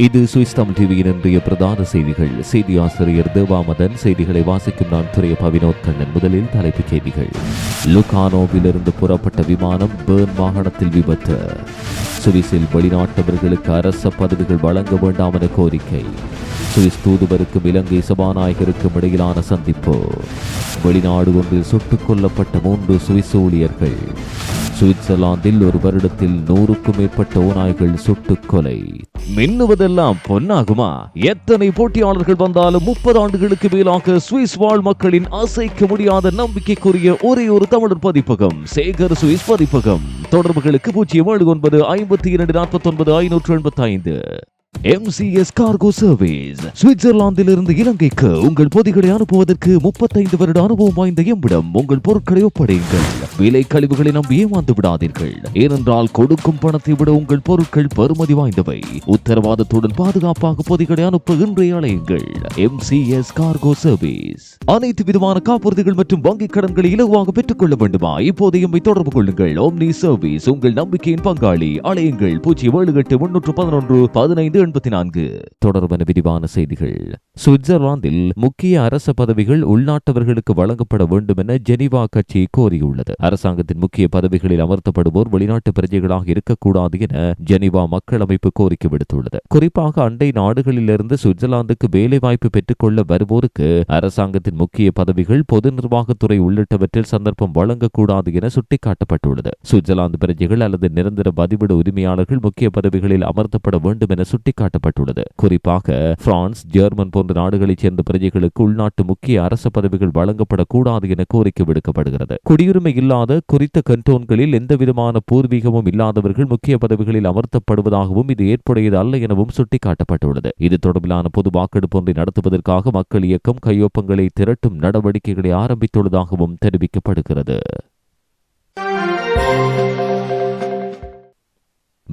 இது சுவிஸ் தமிழ் டிவியின் இன்றைய பிரதான செய்திகள். செய்தி ஆசிரியர் தேவாமதன் செய்திகளை வாசிக்கும் நான் துறைய பவினோத் கண்ணன். முதலில் தலைப்புச் செய்திகள். லுகானோவிலிருந்து புறப்பட்ட விமானம் பேர்ன் மாகாணத்தில் விபத்து. சுவிஸில் வெளிநாட்டவர்களுக்கு அரச பதவிகள் வழங்க வேண்டாம் என கோரிக்கை. சுவிஸ் தூதுவருக்கும் இலங்கை சபாநாயகருக்கும் இடையிலான சந்திப்பு. வெளிநாடு ஒன்றில் சுட்டுக் கொல்லப்பட்ட மூன்று சுவிஸ் ஊழியர்கள். சுவிட்சர்லாந்தில் ஒரு வருடத்தில் நூறுக்கும் மேற்பட்ட ஓநாய்கள் சுட்டு கொலை. மின்னுவதெல்லாம் பொன்னாகுமா? எத்தனை போட்டியாளர்கள் வந்தாலும் முப்பது ஆண்டுகளுக்கு மேலாக சுவிஸ் வாழ் மக்களின் அசைக்க முடியாத நம்பிக்கைக்குரிய ஒரே ஒரு தமிழர் பதிப்பகம் சேகர் சுவிஸ் பதிப்பகம். தொடர்புகளுக்கு பூஜ்ஜியம் ஏழு ஒன்பது ஐம்பத்தி இரண்டு நாற்பத்தி ஒன்பது ஐநூற்று எண்பத்தி ஐந்து எம்சிஎஸ் கார்கோ சர்வீஸ் சுவிட்சர்லாந்திலிருந்து இலங்கைக்கு உங்கள் பொதிகளை அனுப்புவதற்கு முப்பத்தைந்து வருட அனுபவம் வாய்ந்த எம்மிடம் உங்கள் பொருட்களை ஒப்படையுங்கள். விலை கழிவுகளை நம்பி ஏமாந்து விடாதீர்கள். ஏனென்றால் கொடுக்கும் பணத்தை விட உங்கள் பொருட்கள் பெறுமதி வாய்ந்தவை. உத்தரவாதத்துடன் பாதுகாப்பாக பொதிகளை அனுப்ப இன்றைய அலையுங்கள். எம்சிஎஸ் கார்கோ சர்வீஸ் அனைத்து விதமான காப்புறுதிகள் மற்றும் வங்கிக் கடன்களை இலகுவாக பெற்றுக் கொள்ள வேண்டுமா? இப்போது எம்மை தொடர்பு கொள்ளுங்கள். ஓம்னி சர்வீஸ் உங்கள் நம்பிக்கையின் பங்காளி. அலையுங்கள். பூஜ்ஜியம் ஏழு எட்டு முன்னூற்று பதினொன்று பதினைந்து எண்பத்தி நான்கு. தொடர்பான விரிவான செய்திகள். சுவிட்சர்லாந்தில் முக்கிய அரச பதவிகள் உள்நாட்டவர்களுக்கு வழங்கப்பட வேண்டும் என ஜெனிவா கட்சி கோரியுள்ளது. அரசாங்கத்தின் முக்கிய பதவிகளில் அமர்த்தப்படுவோர் வெளிநாட்டு பிரஜைகளாக இருக்கக்கூடாது என ஜெனிவா மக்கள் அமைப்பு கோரிக்கை விடுத்துள்ளது. குறிப்பாக அண்டை நாடுகளிலிருந்து சுவிட்சர்லாந்துக்கு வேலைவாய்ப்பு பெற்றுக்கொள்ள வருவோருக்கு அரசாங்கத்தின் முக்கிய பதவிகள் பொது நிர்வாகத்துறை உள்ளிட்டவற்றில் சந்தர்ப்பம் வழங்கக்கூடாது என சுட்டிக்காட்டப்பட்டுள்ளது. சுவிட்சர்லாந்து பிரஜைகள் அல்லது நிரந்தர பதிவிட உரிமையாளர்கள் முக்கிய பதவிகளில் அமர்த்தப்பட வேண்டும் என சுட்டிக்காட்டப்பட்டுள்ளது. குறிப்பாக பிரான்ஸ் ஜெர்மன் போன்ற நாடுகளைச் சேர்ந்த பிரஜைகளுக்கு உள்நாட்டு முக்கிய அரச பதவிகள் வழங்கப்படக்கூடாது என கோரிக்கை விடுக்கப்படுகிறது. குடியுரிமை இல்லாத குறித்த கண்டோன்களில் எந்தவிதமான பூர்வீகமும் இல்லாதவர்கள் முக்கிய பதவிகளில் அமர்த்தப்படுவதாகவும் இது ஏற்புடையது அல்ல எனவும் சுட்டிக்காட்டப்பட்டுள்ளது. இது தொடர்பிலான பொது வாக்கெடுப்பு ஒன்றை நடத்துவதற்காக மக்கள் இயக்கம் கையொப்பங்களை திரட்டும் நடவடிக்கைகளை ஆரம்பித்துள்ளதாகவும் தெரிவிக்கப்படுகிறது.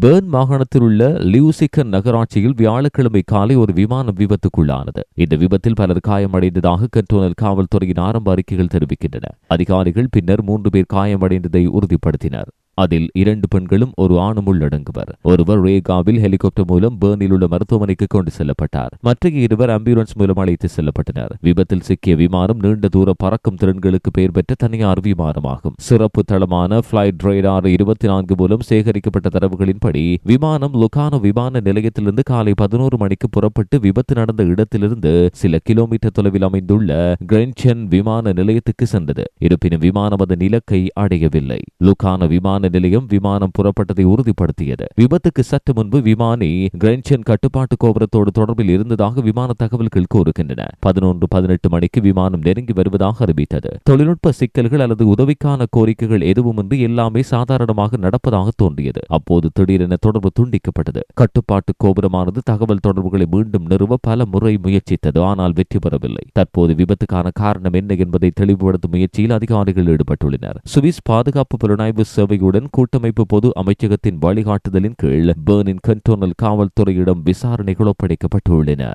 பேர்ன் மாகாணத்தில் உள்ள லியூசிக்கன் நகராட்சியில் வியாழக்கிழமை காலை ஒரு விமானம் விபத்துக்குள்ளானது. இந்த விபத்தில் பலர் காயமடைந்ததாக கண்டோனல் காவல்துறையின் ஆரம்ப அறிக்கைகள் தெரிவிக்கின்றன. அதிகாரிகள் பின்னர் மூன்று பேர் காயமடைந்ததை உறுதிப்படுத்தினர். அதில் இரண்டு பெண்களும் ஒரு ஆணும் உள்ளடங்குவர் ஒருவர் ரேகாவில் ஹெலிகாப்டர் மூலம் பேர்னில் உள்ள மருத்துவமனைக்கு கொண்டு செல்லப்பட்டார். மற்ற இருவர் ஆம்புலன்ஸ் மூலம் அழைத்து செல்லப்பட்டனர். விபத்தில் சிக்கிய விமானம் நீண்ட தூர பறக்கும் திறன்களுக்கு பெயர் பெற்ற தனியார் விமானமாகும். சிறப்பு தளமான பிளைட் ரேடார் இருபத்தி நான்கு மூலம் சேகரிக்கப்பட்ட தரவுகளின்படி விமானம் லுகானோ விமான நிலையத்திலிருந்து காலை பதினோரு மணிக்கு புறப்பட்டு விபத்து நடந்த இடத்திலிருந்து சில கிலோமீட்டர் தொலைவில் அமைந்துள்ள கிரென்சன் விமான நிலையத்துக்கு சென்றது. இருப்பினும் விமானம் அதன் இலக்கை அடையவில்லை. லுகானோ விமான நிலையம் விமானம் புறப்பட்டதை உறுதிப்படுத்தியது. விபத்துக்கு சற்று முன்பு விமானி கிரென்சன் கட்டுப்பாட்டு கோபுரத்தோடு தொடர்பில் இருந்ததாக விமான தகவல்கள் கூறுகின்றன. பதினொன்று பதினெட்டு மணிக்கு விமானம் நெருங்கி வருவதாக அறிவித்தது. தொழில்நுட்ப சிக்கல்கள் அல்லது உதவிக்கான கோரிக்கைகள் எதுவுமின்றி எல்லாமே சாதாரணமாக நடப்பதாக தோன்றியது. அப்போது திடீரென தொடர்பு துண்டிக்கப்பட்டது. கட்டுப்பாட்டு கோபுரமானது தகவல் தொடர்புகளை மீண்டும் நிறுவ பல முறை முயற்சித்தது ஆனால் வெற்றி பெறவில்லை. தற்போது விபத்துக்கான காரணம் என்ன என்பதை தெளிவுபடுத்தும் முயற்சியில் அதிகாரிகள் ஈடுபட்டுள்ளனர். சுவிஸ் பாதுகாப்பு புலனாய்வு சேவையுடன் கூட்டமைப்பு பொது அமைச்சகத்தின் வழிகாட்டுதலின் கீழ் பேர்னின் கண்டோனல் காவல்துறையிடம் விசாரணைகள் ஒப்படைக்கப்பட்டுள்ளன.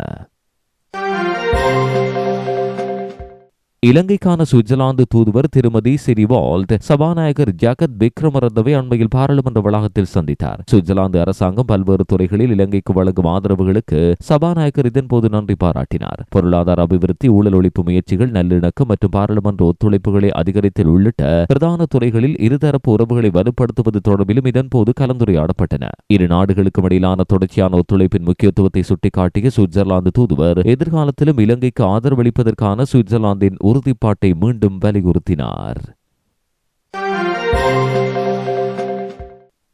இலங்கைக்கான சுவிட்சர்லாந்து தூதுவர் திருமதி சிரிவால்ட் சபாநாயகர் ஜகத் விக்ரமரந்தவை அண்மையில் பாராளுமன்ற வளாகத்தில் சந்தித்தார். சுவிட்சர்லாந்து அரசாங்கம் பல்வேறு துறைகளில் இலங்கைக்கு வழங்கும் ஆதரவுகளுக்கு சபாநாயகர் இதன்போது நன்றி பாராட்டினார். பொருளாதார அபிவிருத்தி ஊழல் ஒழிப்பு முயற்சிகள் நல்லிணக்கம் மற்றும் பாராளுமன்ற ஒத்துழைப்புகளை அதிகரித்தல் உள்ளிட்ட பிரதான துறைகளில் இருதரப்பு உறவுகளை வலுப்படுத்துவது தொடர்பிலும் இதன்போது கலந்துரையாடப்பட்டன. இரு நாடுகளுக்கும் இடையிலான தொடர்ச்சியான ஒத்துழைப்பின் முக்கியத்துவத்தை சுட்டிக்காட்டிய சுவிட்சர்லாந்து தூதுவர் எதிர்காலத்திலும் இலங்கைக்கு ஆதரவளிப்பதற்கான சுவிட்சர்லாந்தின் உறுதிப்பாட்டை மீண்டும் வலியுறுத்தினார்.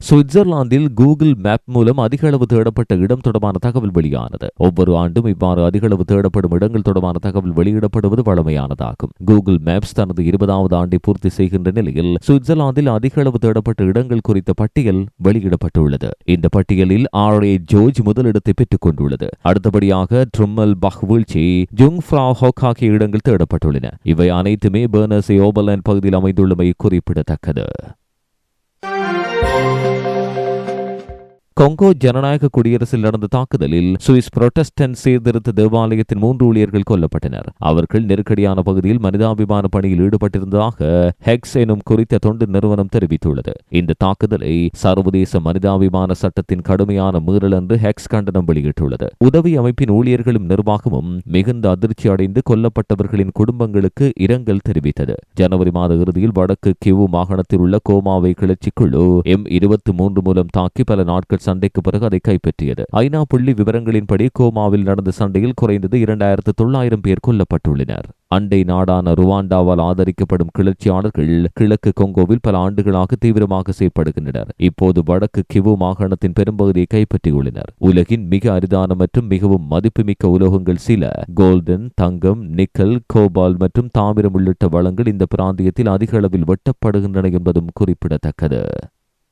சுவிட்சர்லாந்தில் கூகுள் மேப் மூலம் அதிக அளவு தேடப்பட்ட இடம் தொடர்பான தகவல் வெளியானது. ஒவ்வொரு ஆண்டும் இவ்வாறு அதிக அளவு தேடப்படும் இடங்கள் தொடர்பான தகவல் வெளியிடப்படுவது வழமையானதாகும். கூகுள் மேப்ஸ் தனது இருபதாவது ஆண்டை பூர்த்தி செய்கின்ற நிலையில் சுவிட்சர்லாந்தில் அதிக அளவு தேடப்பட்ட இடங்கள் குறித்த பட்டியல் வெளியிடப்பட்டுள்ளது. இந்த பட்டியலில் ஆர் ஏ ஜோர்ஜ் முதலிடத்தை பெற்றுக் கொண்டுள்ளது. அடுத்தபடியாக ட்ரிம்மல் பஹ் வீழ்ச்சி ஜுங் ஃப்ரா ஹோக் ஆகிய இடங்கள் தேடப்பட்டுள்ளன. இவை அனைத்துமே பேர்னஸை ஓபர்லேண்ட் பகுதியில் அமைந்துள்ளமை குறிப்பிடத்தக்கது. கொங்கோ ஜனநாயக குடியரசில் நடந்த தாக்குதலில் சுவிஸ் புரொட்டஸ்டன்ட் சீர்திருத்த தேவாலயத்தின் மூன்று ஊழியர்கள் கொல்லப்பட்டனர். அவர்கள் நெருக்கடியான பகுதியில் மனிதாபிமான பணியில் ஈடுபட்டிருந்ததாக ஹெக்ஸ் எனும் குறித்த தொண்டு நிறுவனம் தெரிவித்துள்ளது. இந்த தாக்குதலை சர்வதேச மனிதாபிமான சட்டத்தின் கடுமையான மீறல் என்று ஹெக்ஸ் கண்டனம் வெளியிட்டுள்ளது. உதவி அமைப்பின் ஊழியர்களும் நிர்வாகமும் மிகுந்த அதிர்ச்சி அடைந்து கொல்லப்பட்டவர்களின் குடும்பங்களுக்கு இரங்கல் தெரிவித்தது. ஜனவரி மாத இறுதியில் வடக்கு கிவு மாகாணத்தில் உள்ள கோமாவை கிளர்ச்சிக்குழு எம் இருபத்தி மூன்று மூலம் தாக்கி பல நாட்கள் சண்டைக்கு பிறகு அதை கைப்பற்றியது. ஐநா புள்ளி விவரங்களின்படி கோமாவில் நடந்த சண்டையில் குறைந்தது இரண்டாயிரத்து தொள்ளாயிரம் பேர் கொல்லப்பட்டுள்ளனர். அண்டை நாடான ருவாண்டாவால் ஆதரிக்கப்படும் கிளர்ச்சியாளர்கள் கிழக்கு கொங்கோவில் பல ஆண்டுகளாக தீவிரமாக செயற்படுகின்றனர். இப்போது வடக்கு கிவு மாகாணத்தின் பெரும்பகுதியை கைப்பற்றியுள்ளனர். உலகின் மிக அரிதான மற்றும் மிகவும் மதிப்புமிக்க உலோகங்கள் சில கோல்டன் தங்கம் நிக்கல் கோபால் மற்றும் தாமிரம் உள்ளிட்ட வளங்கள் இந்த பிராந்தியத்தில் அதிக அளவில் வெட்டப்படுகின்றன என்பதும் குறிப்பிடத்தக்கது.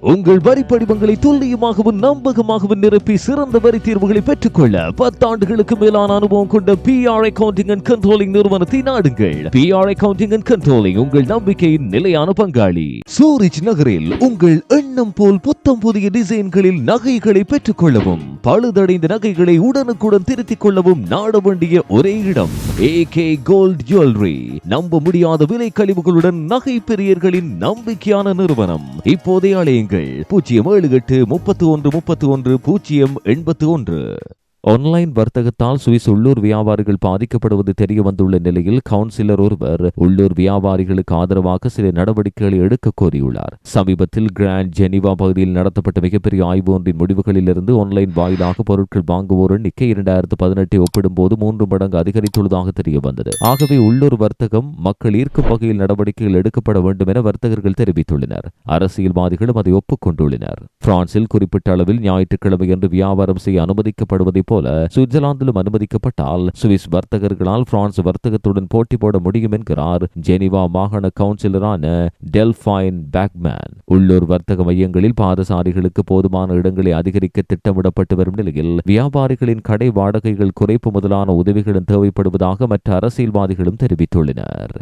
உங்கள் வரி படிவங்களை துல்லியமாகவும் நம்பகமாகவும் நிரப்பி சிறந்த வரி தீர்வுகளை பெற்றுக்கொள்ள பத்தாண்டுகளுக்கு மேலான அனுபவம் கொண்ட P R accounting and controlling நிறுவனத்தை நாடுங்கள். P R accounting and controlling உங்கள் நம்பிக்கையின் நிலையான பங்காளி. சூரிச் நகரில் உங்கள் எண்ணம் போல் புத்தம் புதிய டிசைன்களில் நகைகளை பெற்றுக்கொள்ளவும் பழுதடைந்த நகைகளை உடனுக்குடன் திருத்திக் கொள்ளவும் நாட வேண்டிய ஒரே இடம் ஏ கே கோல்ட் ஜுவல்லரி நம்ப முடியாத விலை கழிவுகளுடன் நகை பெரியர்களின் நம்பிக்கையான நிறுவனம். இப்போதைய அலையுங்கள் பூஜ்ஜியம் ஏழு எட்டு முப்பத்து ஒன்று முப்பத்து ஒன்று பூஜ்ஜியம் எண்பத்து ஒன்று. ஆன்லைன் வர்த்தகத்தால் சுவிஸ் உள்ளூர் வியாபாரிகள் பாதிக்கப்படுவது தெரிய வந்துள்ள நிலையில் கவுன்சிலர் ஒருவர் உள்ளூர் வியாபாரிகளுக்கு ஆதரவாக சில நடவடிக்கைகளை எடுக்க கோரியுள்ளார். சமீபத்தில் கிராண்ட் ஜெனிவா பகுதியில் நடத்தப்பட்ட மிகப்பெரிய ஆய்வு ஒன்றின் முடிவுகளிலிருந்து ஆன்லைன் வாயிலாக பொருட்கள் வாங்குவோர் எண்ணிக்கை இரண்டாயிரத்து பதினெட்டை ஒப்பிடும்போது மூன்று மடங்கு அதிகரித்துள்ளதாக தெரிய வந்தது ஆகவே உள்ளூர் வர்த்தகம் மக்கள் ஈர்க்கும் வகையில் நடவடிக்கைகள் எடுக்கப்பட வேண்டும் என வர்த்தகர்கள் தெரிவித்துள்ளனர். அரசியல்வாதிகளும் அதை ஒப்புக்கொண்டுள்ளனர். பிரான்சில் குறிப்பிட்ட அளவில் ஞாயிற்றுக்கிழமை வியாபாரம் செய்ய அனுமதிக்கப்படுவதை போல் போல சுவிட்சர்லாந்திலும் அனுமதிக்கப்பட்டால் சுவிஸ் வர்த்தகர்களால் பிரான்ஸ் வர்த்தகத்துடன் போட்டி போட முடியும் என்கிறார் ஜெனிவா மாகாண கவுன்சிலரான டெல்ஃபைன் பேக்மேன். உள்ளூர் வர்த்தக மையங்களில் பாதசாரிகளுக்கு போதுமான இடங்களை அதிகரிக்க திட்டமிடப்பட்டு வரும் நிலையில் வியாபாரிகளின் கடை வாடகைகள் குறைப்பு முதலான உதவிகளும் தேவைப்படுவதாக மற்ற அரசியல்வாதிகளும் தெரிவித்துள்ளனர்.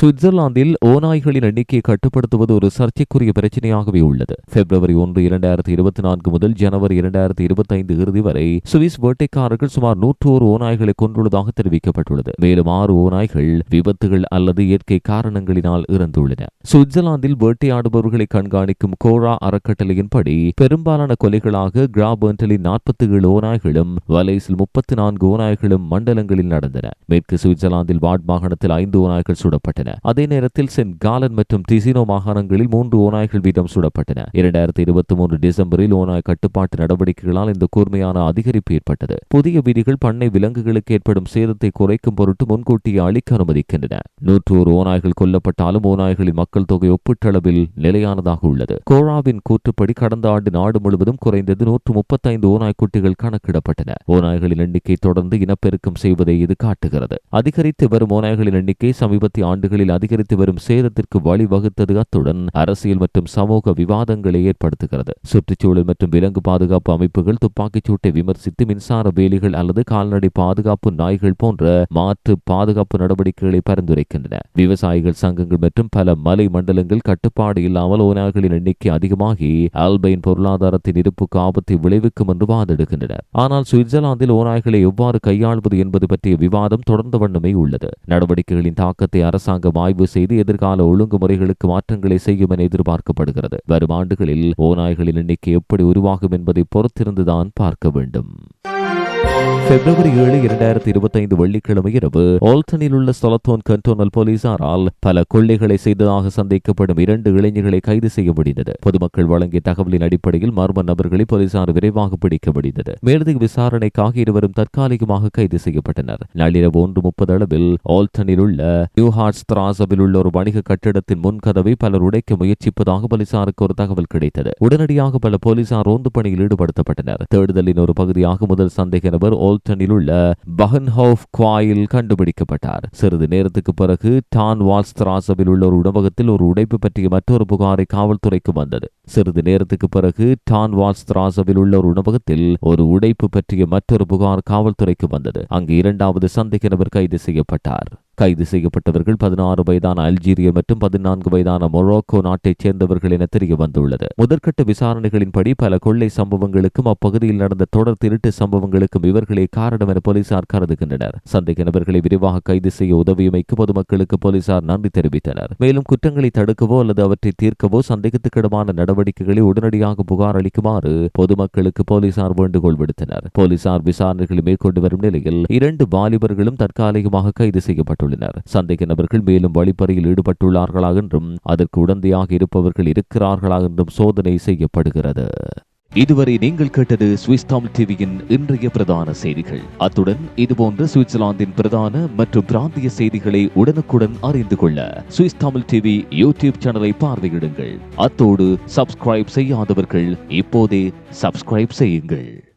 சுவிட்சர்லாந்தில் ஓநாய்களின் எண்ணிக்கையை கட்டுப்படுத்துவது ஒரு சர்ச்சைக்குரிய பிரச்சனையாகவே உள்ளது. பிப்ரவரி ஒன்று இரண்டாயிரத்தி இருபத்தி நான்கு முதல் ஜனவரி இரண்டாயிரத்தி இருபத்தி ஐந்து இறுதி வரை சுவிஸ் வேட்டைக்காரர்கள் சுமார் நூற்று ஒரு ஓநாய்களை கொண்டுள்ளதாக தெரிவிக்கப்பட்டுள்ளது. மேலும் ஆறு ஓநாய்கள் விபத்துகள் அல்லது இயற்கை காரணங்களினால் இறந்துள்ளன. சுவிட்சர்லாந்தில் வேட்டையாடுபவர்களை கண்காணிக்கும் கோரா அறக்கட்டளையின்படி பெரும்பாலான கொலைகளாக கிராபர்டலின் நாற்பத்தி ஏழு ஓநாய்களும் வலைஸில் முப்பத்தி நான்கு ஓநாய்களும் மண்டலங்களில் நடந்தன. மேற்கு சுவிட்சர்லாந்தில் வாட் மாகாணத்தில் ஐந்து ஓநாய்கள் சுடப்பட்டன. அதே நேரத்தில் சென்ட் காலன் மற்றும் திசினோ மாகாணங்களில் மூன்று ஓநாய்கள் வீதம் சுடப்பட்டன. இரண்டாயிரத்தி இருபத்தி மூன்று டிசம்பரில் ஓநாய் கட்டுப்பாட்டு நடவடிக்கைகளால் இந்த கூர்மையான அதிகரிப்பு ஏற்பட்டது. புதிய விதிகள் பண்ணை விலங்குகளுக்கு ஏற்படும் சேதத்தை குறைக்கும் பொருட்டு முன்கூட்டியே அளிக்க அனுமதிக்கின்றன. நூற்று ஒரு ஓநாய்கள் கொல்லப்பட்டாலும் ஓநாய்களின் மக்கள் தொகை ஒப்பீட்டளவில் நிலையானதாக உள்ளது. கோராவின் கூற்றுப்படி கடந்த ஆண்டு நாடு முழுவதும் குறைந்தது நூற்று முப்பத்தைந்து ஓநாய் குட்டிகள் கணக்கிடப்பட்டன. ஓநாய்களின் எண்ணிக்கை தொடர்ந்து இனப்பெருக்கம் செய்வதை இது காட்டுகிறது. அதிகரித்து வரும் ஓநாய்களின் எண்ணிக்கை சமீபத்திய ஆண்டுகளில் அதிகரித்து வரும் சேதத்திற்கு வழிவகுத்தது அத்துடன் அரசியல் மற்றும் சமூக விவாதங்களை ஏற்படுத்துகிறது. சுற்றுச்சூழல் மற்றும் விலங்கு பாதுகாப்பு அமைப்புகள் துப்பாக்கிச் சூட்டை விமர்சித்து மின்சார வேலிகள் அல்லது கால்நடை பாதுகாப்பு நாய்கள் போன்ற மாற்று பாதுகாப்பு நடவடிக்கைகளை பரிந்துரைக்கின்றன. விவசாயிகள் சங்கங்கள் மற்றும் பல மலை மண்டலங்கள் கட்டுப்பாடு இல்லாமல் ஓநாய்களின் எண்ணிக்கை அதிகமாகி ஆல்பைன் பொருளாதாரத்தின் இருப்புக்கு ஆபத்தை விளைவிக்கும் என்று வாதிடுகின்றனர் ஆனால் சுவிட்சர்லாந்தில் ஓநாய்களை எவ்வாறு கையாள்வது என்பது பற்றிய விவாதம் தொடர்ந்த வண்ணமே உள்ளது. நடவடிக்கைகளின் தாக்கத்தை அரசாங்கம் ஆய்வு செய்து எதிர்கால ஒழுங்குமுறைகளுக்கு மாற்றங்களை செய்யும் என எதிர்பார்க்கப்படுகிறது. வரும் ஆண்டுகளில் ஓநாய்களின் எண்ணிக்கை எப்படி உருவாகும் என்பதை பொறுத்திருந்துதான் பார்க்க வேண்டும். பிப்ரவரி ஏழு இரண்டாயிரத்தி இருபத்தைந்து வெள்ளிக்கிழமை இரவு ஓல்டனில் உள்ள ஸ்தலத்தோன் கண்டோனல் போலீசாரால் பல கொள்ளைகளை செய்ததாக சந்தேகப்படும் இரண்டு இளைஞர்களை கைது செய்ய முடிந்தது. பொதுமக்கள் வழங்கிய தகவலின் அடிப்படையில் மர்ம நபர்களை போலீசார் விரைவாக பிடிக்க முடிந்தது. மேலதிக விசாரணைக்காக இருவரும் தற்காலிகமாக கைது செய்யப்பட்டனர். நள்ளிரவு ஒன்று முப்பது அளவில் ஆல்டனில் உள்ள நியூ ஹார்ட்ஸ் திராசபில் உள்ள ஒரு வணிக கட்டிடத்தின் முன்கதவை பலர் உடைக்க முயற்சிப்பதாக போலீசாருக்கு ஒரு தகவல் கிடைத்தது. உடனடியாக பல போலீசார் ரோந்து பணியில் ஈடுபடுத்தப்பட்டனர். தேடுதலின் ஒரு பகுதியாக முதல் சந்தேக நபர் ஓல்டனில் உள்ள பஹன்ஹோஃப் குவாயில் கண்டுபிடிக்கப்பட்டார். சிறிது நேரத்துக்கு பிறகு டான் வால்ஸ்திராசவில் உள்ள ஒரு உணவகத்தில் ஒரு உடைப்பு பற்றிய மற்றொரு புகாரை காவல்துறைக்கு வந்தது. சிறிது நேரத்துக்கு பிறகு டான் வால்ஸ்திராசவில் உள்ள ஒரு உணவகத்தில் ஒரு உடைப்பு பற்றிய மற்றொரு புகார் காவல்துறைக்கு வந்தது. அங்கு இரண்டாவது சந்தேக நபர் கைது செய்யப்பட்டார். கைது செய்யப்பட்டவர்கள் பதினாறு வயதான அல்ஜீரியா மற்றும் பதினான்கு வயதான மொரோக்கோ நாட்டைச் சேர்ந்தவர்கள் என தெரிய வந்துள்ளது. முதற்கட்ட விசாரணைகளின்படி பல கொள்ளை சம்பவங்களுக்கும் அப்பகுதியில் நடந்த தொடர் திருட்டு சம்பவங்களுக்கும் இவர்களே காரணம் என போலீசார் கருதுகின்றனர். சந்தேக நபர்களை விரிவாக கைது செய்ய உதவியமைக்கு பொதுமக்களுக்கு போலீசார் நன்றி தெரிவித்தனர். மேலும் குற்றங்களை தடுக்கவோ அல்லது அவற்றை தீர்க்கவோ சந்தேகத்துக்கிடமான நடவடிக்கைகளை உடனடியாக புகார் அளிக்குமாறு பொதுமக்களுக்கு போலீசார் வேண்டுகோள் விடுத்தனர். போலீசார் விசாரணைகளை மேற்கொண்டு வரும் நிலையில் இரண்டு வாலிபர்களும் தற்காலிகமாக கைது செய்யப்பட்டுள்ளனர். சந்தேக நபர்கள் மேலும் வழிப்பறையில் ஈடுபட்டுள்ளார்களா என்றும் அதற்கு உடந்தையாக இருப்பவர்கள் இருக்கிறார்களா என்றும் சோதனை செய்யப்படுகிறது. இதுவரை நீங்கள் கேட்டது சுவிஸ் தமிழ் டிவியின் இன்றைய பிரதான செய்திகள். அத்துடன் இதுபோன்ற சுவிட்சர்லாந்தின் பிரதான மற்றும் பிராந்திய செய்திகளை உடனுக்குடன் அறிந்து கொள்ள சுவிஸ் தமிழ் டிவி யூடியூப் சேனலை பார்வையிடுங்கள். அத்தோடு சப்ஸ்கிரைப் செய்யாதவர்கள் இப்போதே சப்ஸ்கிரைப் செய்யுங்கள்.